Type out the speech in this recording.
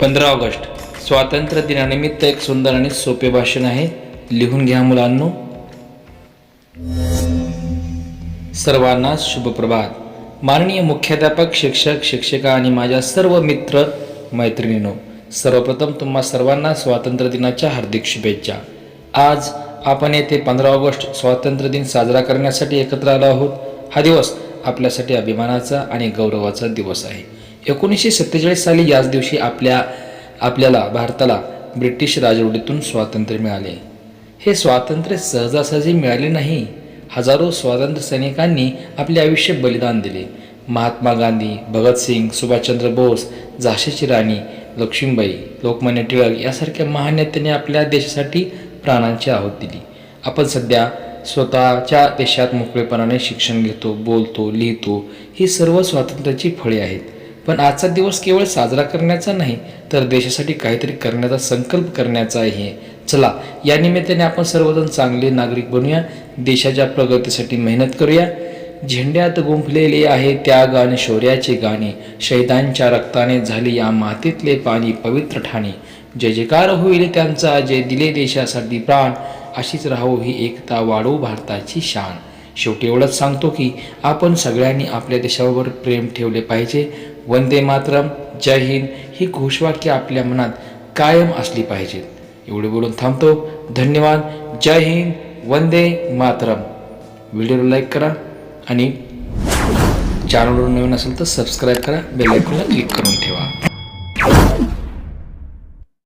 पंधरा ऑगस्ट. स्वातंत्र्य दिनानिमित्त एक सुंदर आणि सोपे भाषण आहे. लिहून घ्या मुलांनो. सर्वांना शुभप्रभात माननीय मुख्याध्यापक शिक्षक शिक्षिका आणि माझ्या सर्व मित्र मैत्रिणींनो सर्वप्रथम तुम्हा सर्वांना स्वातंत्र्य दिनाच्या हार्दिक शुभेच्छा. आज आपण येथे पंधरा ऑगस्ट स्वातंत्र्य दिन साजरा करण्यासाठी एकत्र आलो आहोत. हा दिवस आपल्यासाठी अभिमानाचा आणि गौरवाचा दिवस आहे. एकोणीसशे सत्तेचाळीस साली याच दिवशी आपल्या आपल्याला भारताला ब्रिटिश राजवटीतून स्वातंत्र्य मिळाले. हे स्वातंत्र्य सहजासहजी मिळाले नाही. हजारो स्वातंत्र्य सैनिकांनी आपले आयुष्य बलिदान दिले. महात्मा गांधी भगतसिंग सुभाषचंद्र बोस झाशीची राणी लक्ष्मीबाई लोकमान्य टिळक यासारख्या महान आपल्या देशासाठी प्राणांची आहुत दिली. आपण सध्या स्वतःच्या देशात मोकळेपणाने शिक्षण घेतो बोलतो लिहितो ही सर्व स्वातंत्र्याची फळे आहेत. पण आजचा दिवस केवळ साजरा करण्याचा नाही तर देशासाठी काहीतरी करण्याचा संकल्प करण्याचा आहे. चला या निमित्ताने आपण सर्वजण चांगले नागरिक बनूया देशाच्या प्रगतीसाठी मेहनत करूया. झेंड्यात गुंफलेले आहे त्याग आणि शौर्याचे गाणे. शहीदांच्या रक्ताने झाले या मातीतले पाणी पवित्र ठाणे. जय जयकार होईल त्यांचा जे दिले देशासाठी प्राण. अशीच राहो ही एकता वाढवू भारताची शान. शेवटी एवढंच सांगतो की आपण सगळ्यांनी आपल्या देशावर प्रेम ठेवले पाहिजे. वंदे मातरम जय हिंद ही घोषवाक्य आपल्या मनात कायम असली पाहिजेत एवढे बोलून थांबतो. धन्यवाद. जय हिंद. वंदे मातरम. व्हिडिओला लाईक करा आणि चॅनलवर नवीन असेल तर सबस्क्राईब करा. बेलायकॉनला क्लिक करून ठेवा.